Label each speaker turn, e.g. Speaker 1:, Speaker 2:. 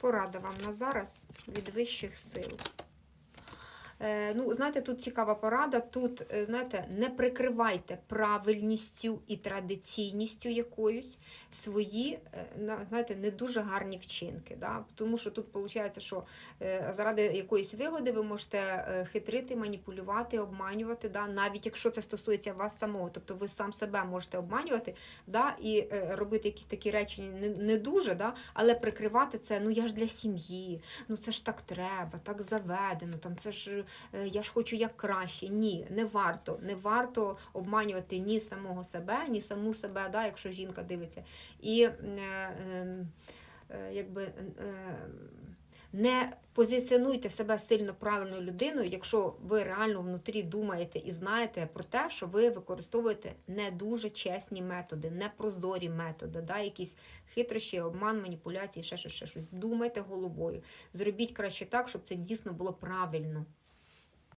Speaker 1: Порада вам на зараз від вищих сил. Е, ну, знаєте, тут цікава порада. Тут, е, знаєте, не прикривайте правильністю і традиційністю якоюсь свої, е, на- знаєте, не дуже гарні вчинки. Да? Тому що тут виходить, що заради якоїсь вигоди ви можете хитрити, маніпулювати, обманювати, да? навіть якщо це стосується вас самого. Тобто ви сам себе можете обманювати да? і робити якісь такі речі не, не дуже, да? але прикривати це, ну я ж для сім'ї, ну це ж так треба, так заведено, там це ж я ж хочу як краще. Ні, не варто. Не варто обманювати ні самого себе, ні саму себе, да, якщо жінка дивиться. І е, е, е, якби. Е, не позиціонуйте себе сильно правильною людиною, якщо ви реально внутрі думаєте і знаєте про те, що ви використовуєте не дуже чесні методи, непрозорі методи, да, якісь хитрощі, обман, маніпуляції, ще щось, ще щось. Думайте головою. Зробіть краще так, щоб це дійсно було правильно.